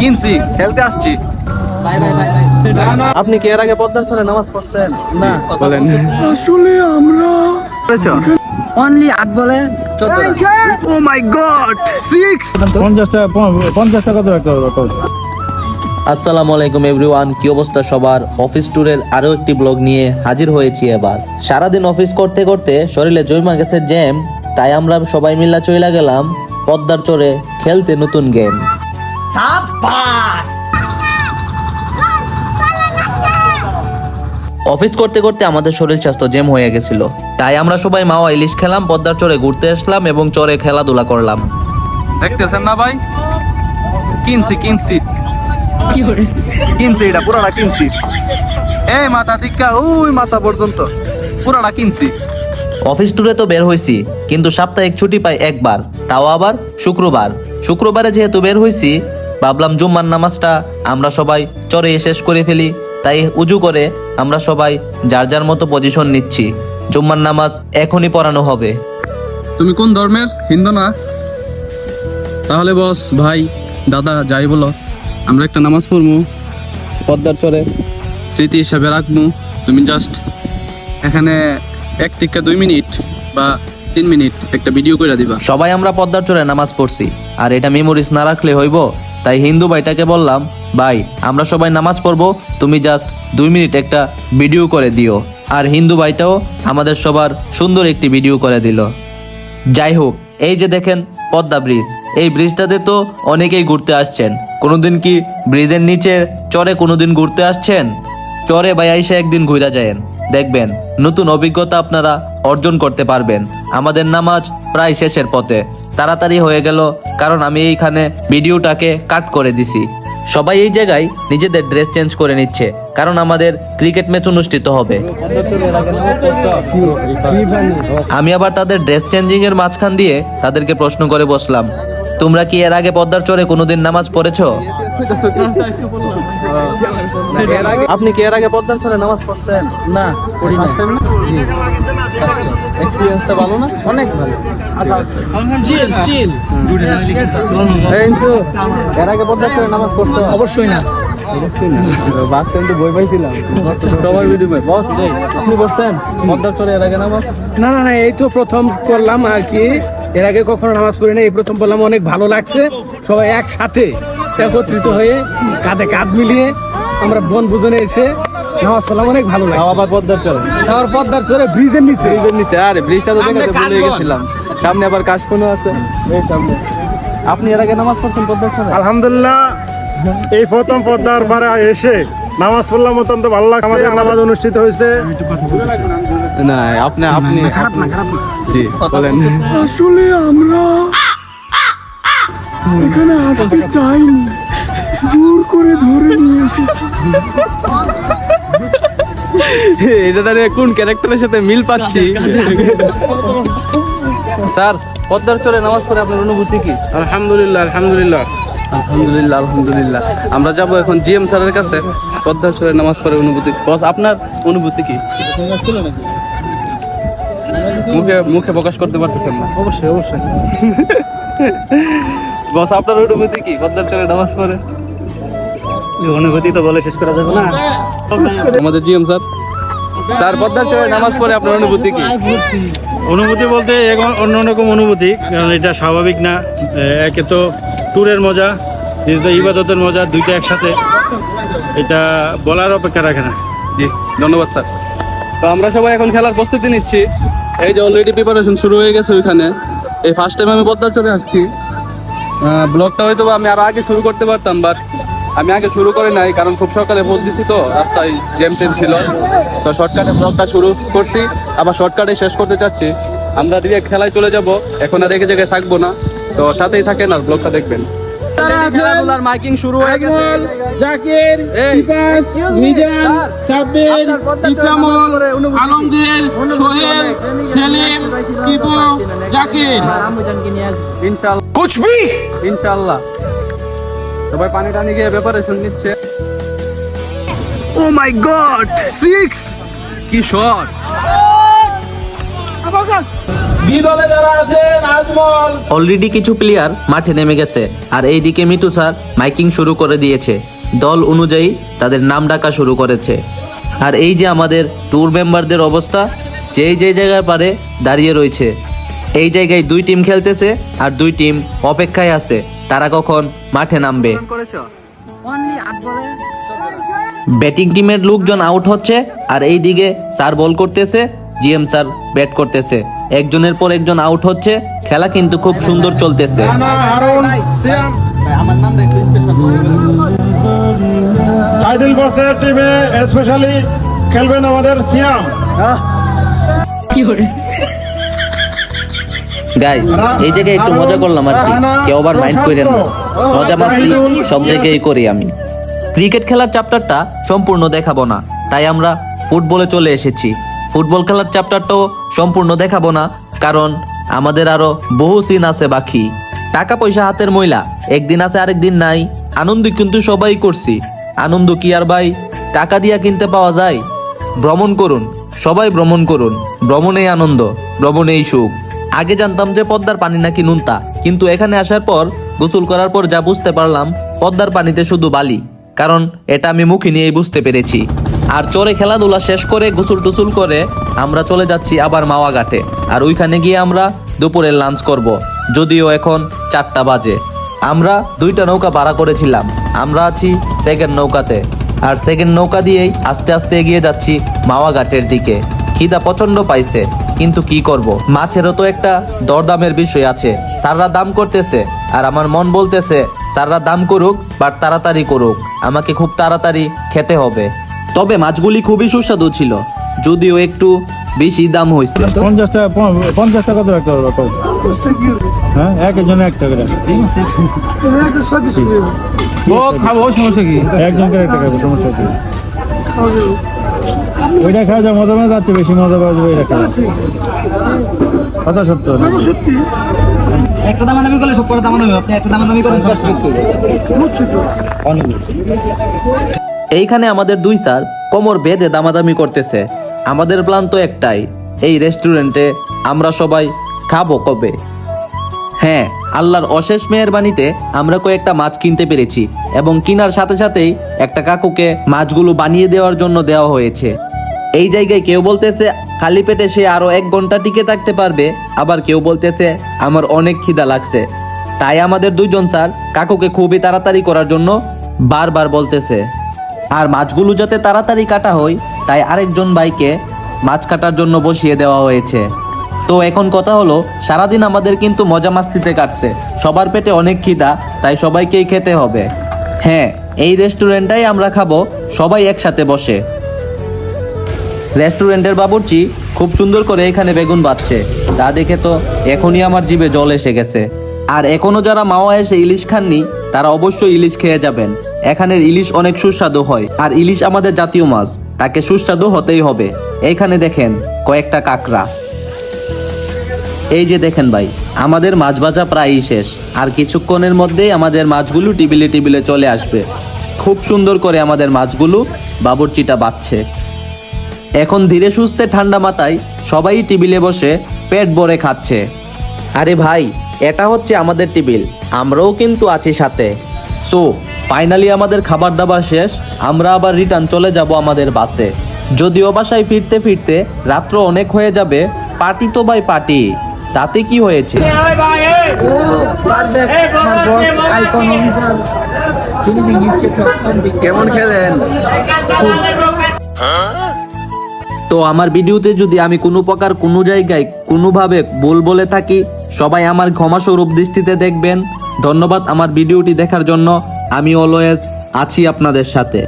কিনছি খেলতে আসছি। আপনি কি এর আগে পদ্মার ছড়ে নামাজ পড়ছেন? না। বলেন। আসলে আমরা অনলি আট বলে ও মাই গড সিক্স পঞ্চাশটা পঞ্চাশটা কত একটা আসসালামু আলাইকুম এভরিওয়ান কি অবস্থা সবার? অফিস ট্যুরের আরও একটি ব্লগ নিয়ে হাজির হয়েছি এবার। সারাদিন অফিস করতে করতে শরীরে জমা গেছে জ্যাম তাই আমরা সবাই মিল্লা চইলা গেলাম পদ্মার চড়ে খেলতে নতুন গেম অফিস করতে করতে আমাদের শরীর স্বাস্থ্য জেম হয়ে গেছিল। তাই আমরা সবাই মাওয়া ইলিশ খেলাম পদ্মার চরে ঘুরতে আসলাম এবং চরে খেলাধুলা করলাম। দেখতেছেন না ভাই? কিনছি কিনছি। কিনছি এটা পুরাটা কিনছি। এই মাথা দিকা ওই মাথা পর্যন্ত। পুরাটা কিনছি। অফিস ট্যুরে তো বের হইছি কিন্তু সাপ্তাহিক ছুটি পাই একবার তাও আবার শুক্রবার। শুক্রবারে যেহেতু বের হইছি ভাবলাম জুম্মার নামাজটা আমরা সবাই চরে শেষ করে ফেলি তাই উজু করে আমরা সবাই যার যার মতো পজিশন নিচ্ছি। জুম্মার নামাজ এখনই পড়ানো হবে। তুমি কোন ধর্মের? হিন্দু না? তাহলে বস ভাই দাদা যাই বলো। আমরা একটা নামাজ পড়ব পদ্মার চরে। স্মৃতি হিসাবে রাখব তুমি জাস্ট এখানে এক থেকে দুই মিনিট বা তিন মিনিট একটা ভিডিও করে দিবা। সবাই আমরা পদ্মার চরে নামাজ পড়ছি আর এটা মেমোরিজ না রাখলে হইব? তাই হিন্দু ভাইটাকে বললাম, ভাই, আমরা সবাই নামাজ পড়ব, তুমি জাস্ট দুই মিনিট একটা ভিডিও করে দিও। আর হিন্দু ভাইটাও আমাদের সবার সুন্দর একটি ভিডিও করে দিল। যাই হোক, এই যে দেখেন পদ্মা ব্রিজ, এই ব্রিজটাতে তো অনেকেই ঘুরতে আসছেন। কোনোদিন কি ব্রিজের নিচে চরে কোনোদিন ঘুরতে আসছেন? চরে বা আইসা একদিন ঘুরা যায়েন। দেখবেন, নতুন অভিজ্ঞতা আপনারা অর্জন করতে পারবেন। আমাদের নামাজ প্রায় শেষের পথে। তাড়াতাড়ি হয়ে গেল কারণ আমি এইখানে ভিডিওটাকে কাট করে দিছি। সবাই এই জায়গায় নিজেদের ড্রেস চেঞ্জ করে নিচ্ছে কারণ আমাদের ক্রিকেট ম্যাচ অনুষ্ঠিত হবে। আমি আবার তাদের ড্রেস চেঞ্জিং এর মাঝখান দিয়ে তাদেরকে প্রশ্ন করে বসলাম তোমরা কি এর আগে পদ্মার চরে কোনোদিন নামাজ পড়েছো? আপনি কি এর আগে পদ্মার ছড়ে নামাজ পড়ছেন? না পড়ি না? এক্সপিরিয়েন্সটা ভালো না? অনেক ভালো। এর আগে নামাজ পড়ছো? অবশ্যই না। বাস স্ট্যান্ড তো বই পাইছিলাম। সবার ভিডিও বস আপনি পড়ছেন পদ্মার চরে এর আগে নামাজ? না না না এই তো প্রথম করলাম আর কি। এর আগে কখনো নামাজ পড়ি না এই প্রথম পড়লাম অনেক ভালো লাগছে। সবাই একসাথে একত্রিত হয়ে কাঁধে কাঁধ মিলিয়ে আমরা বন বুধনে এসে নামাজ পড়লাম অনেক ভালো লাগছে আবার পদ্মার চরে তারপর পদ্মার চরে ব্রিজের নিচে। ব্রিজের নিচে আরে ব্রিজটা তো দেখাতে ভুলে গেছিলাম। সামনে আবার কাশফোনও আছে। সামনে। আপনি এর আগে নামাজ পড়ছেন পদ্মার চরে আলহামদুলিল্লাহ এই প্রথম পর্দার পারে এসে নামাজ পড়লাম অত্যন্ত ভালো লাগছে। আমাদের নামাজ অনুষ্ঠিত হয়েছে। না আপনি আপনি খারাপ না খারাপ জি বলেন। আসলে আমরা এখানে আসতে চাইনি। জোর করে ধরে নিয়ে এসেছি। এটা তাহলে কোন ক্যারেক্টারের সাথে মিল পাচ্ছি? স্যার পদ্মার চলে নামাজ পড়ে আপনার অনুভূতি কি? আলহামদুলিল্লাহ আলহামদুলিল্লাহ। আলহামদুলিল্লাহ আলহামদুলিল্লাহ। আমরা যাব এখন জিএম স্যারের কাছে পদ্মার চরে নামাজ পড়ে অনুভূতি। বস আপনার অনুভূতি কি? মুখে মুখে প্রকাশ করতে পারতেছেন না। অবশ্যই অবশ্যই। বস আপনার অনুভূতি কি পদ্মার চলে নামাজ পড়ে? অনুভূতি তো বলে শেষ করা যাবে না। আমাদের জিএম স্যার। স্যার পদ্মার চরে নামাজ পড়ে আপনার অনুভূতি কি? অনুভূতি বলতে এখন অন্যরকম অনুভূতি কারণ এটা স্বাভাবিক না। একে তো ট্যুরের মজা দ্বিতীয়ত ইবাদতের মজা দুইটা একসাথে। এটা বলার অপেক্ষা রাখে না। জি ধন্যবাদ স্যার। তো আমরা সবাই এখন খেলার প্রস্তুতি নিচ্ছি। এই যে অলরেডি প্রিপারেশন শুরু হয়ে গেছে ওইখানে। এই ফার্স্ট টাইম আমি পদ্মা চলে আসছি। ব্লগটা হয়তো আমি আরও আগে শুরু করতে পারতাম বাট আমি আগে শুরু করি নাই কারণ খুব সকালে বলতেছি তো রাস্তায় জ্যাম টেম ছিল। তো শর্টকাটে ব্লগটা শুরু করছি আবার শর্টকাটে শেষ করতে চাচ্ছি। আমরা দিয়ে খেলায় চলে যাব এখন আর এক জায়গায় থাকব না। তো সাথেই থাকেন আর ব্লগটা দেখবেন। খেলাধুলার মাইকিং শুরু হয়ে গেছে। জাকির এই, মিজান সাব্বির ইকরামুল আলমগীর সোহেল সেলিম কিপু জাকির। ইনশাল্লাহ। কুছ ভি ইনশাল্লাহ। সবাই পানি টানি গিয়ে প্রিপারেশন নিচ্ছে। ও মাই গড সিক্স কি শট বি দলে যারা আছেন আজমল। অলরেডি কিছু প্লেয়ার মাঠে নেমে গেছে আর এইদিকে মিটু স্যার মাইকিং শুরু করে দিয়েছে। দল অনুযায়ী তাদের নাম ডাকা শুরু করেছে। আর এই যে আমাদের ট্যুর মেম্বারদের অবস্থা যেই যে জায়গায় পারে দাঁড়িয়ে রয়েছে। এই জায়গায় দুই টিম খেলতেছে আর দুই টিম অপেক্ষায় আছে। তারা কখন মাঠে নামবে? অনলি আট বলে ব্যাটিং টিমের লোকজন আউট হচ্ছে আর এই দিকে স্যার বল করতেছে জিএম স্যার ব্যাট করতেছে। একজনের পর একজন আউট হচ্ছে খেলা কিন্তু খুব সুন্দর চলতেছে। সাইদুল বসের টিমে স্পেশালি খেলবেন আমাদের সিয়াম। গাইস এই জায়গায় একটু মজা করলাম আর কি। কেউ আবার মাইন্ড করেন না। মজা মাস্তি সব জায়গায় করি আমি। ক্রিকেট খেলার চ্যাপ্টারটা সম্পূর্ণ দেখাবো না। তাই আমরা ফুটবলে চলে এসেছি। ফুটবল খেলার চ্যাপ্টারটাও সম্পূর্ণ দেখাবো না। কারণ আমাদের আরও বহু সিন আছে বাকি। টাকা পয়সা হাতের ময়লা। একদিন আছে আরেক দিন নাই। আনন্দ কিন্তু সবাই করছি। আনন্দ কি আর ভাই? টাকা দিয়া কিনতে পাওয়া যায়? ভ্রমণ করুন। সবাই ভ্রমণ করুন। ভ্রমণেই আনন্দ, ভ্রমণেই সুখ। আগে জানতাম যে পদ্মার পানি নাকি নুনতা, কিন্তু এখানে আসার পর, গোসল করার পর যা বুঝতে পারলাম, পদ্মার পানিতে শুধু বালি, কারণ এটা আমি মুখে নিয়েই বুঝতে পেরেছি। আর চরে খেলাধুলা শেষ করে গোসল টুসুল করে আমরা চলে যাচ্ছি আবার মাওয়া ঘাটে, আর ওইখানে গিয়ে আমরা দুপুরের লাঞ্চ করব, যদিও এখন চারটা বাজে। আমরা দুইটা নৌকা ভাড়া করেছিলাম, আমরা আছি সেকেন্ড নৌকাতে, আর সেকেন্ড নৌকা দিয়েই আস্তে আস্তে এগিয়ে যাচ্ছি মাওয়া ঘাটের দিকে। খিদা প্রচণ্ড পাইছে। কিন্তু কি করব? মাছেরও তো একটা দরদামের বিষয় আছে। স্যাররা দাম করতেছে আর আমার মন বলতেছে স্যাররা দাম করুক বাট তাড়াতাড়ি করুক। আমাকে খুব তাড়াতাড়ি খেতে হবে। তবে মাছগুলি খুবই সুস্বাদু ছিল যদিও একটু বেশি দাম হয়েছে। পঞ্চাশ টাকা পঞ্চাশ তো হ্যাঁ এক একজন এক টাকা ও খাব সমস্যা কি? একজনকে এক টাকা রাখো, সমস্যা কি? ওইটা খাওয়া যায় মজা মজা যাচ্ছে বেশি মজা পাওয়া যাবে ওইটা খাওয়া কথা সত্য? না? একটা দামাদামি করলে সব করে দামাদামি আপনি একটা দামাদামি করেন সব শেষ করে এইখানে আমাদের দুই স্যার কোমর বেঁধে দামাদামি করতেছে। আমাদের প্ল্যান তো একটাই এই রেস্টুরেন্টে আমরা সবাই খাব কবে? হ্যাঁ আল্লাহর অশেষ মেহেরবানিতে আমরা কয়েকটা মাছ কিনতে পেরেছি এবং কিনার সাথে সাথেই একটা কাকুকে মাছগুলো বানিয়ে দেওয়ার জন্য দেওয়া হয়েছে। এই জায়গায় কেউ বলতেছে, খালি পেটে সে আরও এক ঘণ্টা টিকে থাকতে পারবে। আবার কেউ বলতেছে, আমার অনেক খিদা লাগছে। তাই আমাদের দুইজন স্যার কাকুকে খুবই তাড়াতাড়ি করার জন্য বারবার বলতেছে, আর মাছগুলো যাতে তাড়াতাড়ি কাটা হয়, তাই আরেকজন ভাইকে মাছ কাটার জন্য বসিয়ে দেওয়া হয়েছে। তো এখন কথা হলো, সারাদিন আমাদের কিন্তু মজা মাস্তিতে কাটছে। সবার পেটে অনেক খিদা, তাই সবাইকেই খেতে হবে। হ্যাঁ এই রেস্টুরেন্টটাই আমরা খাব, সবাই একসাথে বসে। রেস্টুরেন্টের বাবুর্চি খুব সুন্দর করে এখানে বেগুন বাচ্ছে তা দেখে তো এখনই আমার জিভে জল এসে গেছে। আর এখনও যারা মাওয়া এসে ইলিশ খাননি, তারা অবশ্যই ইলিশ খেয়ে যাবেন। এখানের ইলিশ অনেক সুস্বাদু হয়, আর ইলিশ আমাদের জাতীয় মাছ। তাকে সুস্বাদু হতেই হবে। এইখানে দেখেন কয়েকটা কাকড়া। এই যে দেখেন ভাই, আমাদের মাছ ভাজা প্রায়ই শেষ। আর কিছুক্ষণের মধ্যেই আমাদের মাছগুলো টিবিলে টিবিলে চলে আসবে। খুব সুন্দর করে আমাদের মাছগুলো বাবুর্চিটা বাচ্ছে এখন ধীরে সুস্থে ঠান্ডা মাথায় সবাই টেবিলে বসে পেট ভরে খাচ্ছে। আরে ভাই এটা হচ্ছে আমাদের টেবিল আমরাও কিন্তু আছি সাথে। সো ফাইনালি আমাদের খাবার দাবার শেষ আমরা আবার রিটার্ন চলে যাব আমাদের বাসে। যদিও বাসায় ফিরতে ফিরতে রাত্র অনেক হয়ে যাবে পার্টি তো ভাই পার্টি। তাতে কি হয়েছে? কেমন খেলেন? তো আমার ভিডিওতে যদি আমি কোনো প্রকার কোনো জায়গায় কোনোভাবে ভুল বলে থাকি, সবাই আমার ক্ষমাস্বরূপ দৃষ্টিতে দেখবেন। ধন্যবাদ আমার ভিডিওটি দেখার জন্য। আমি অলওয়েজ আছি আপনাদের সাথে।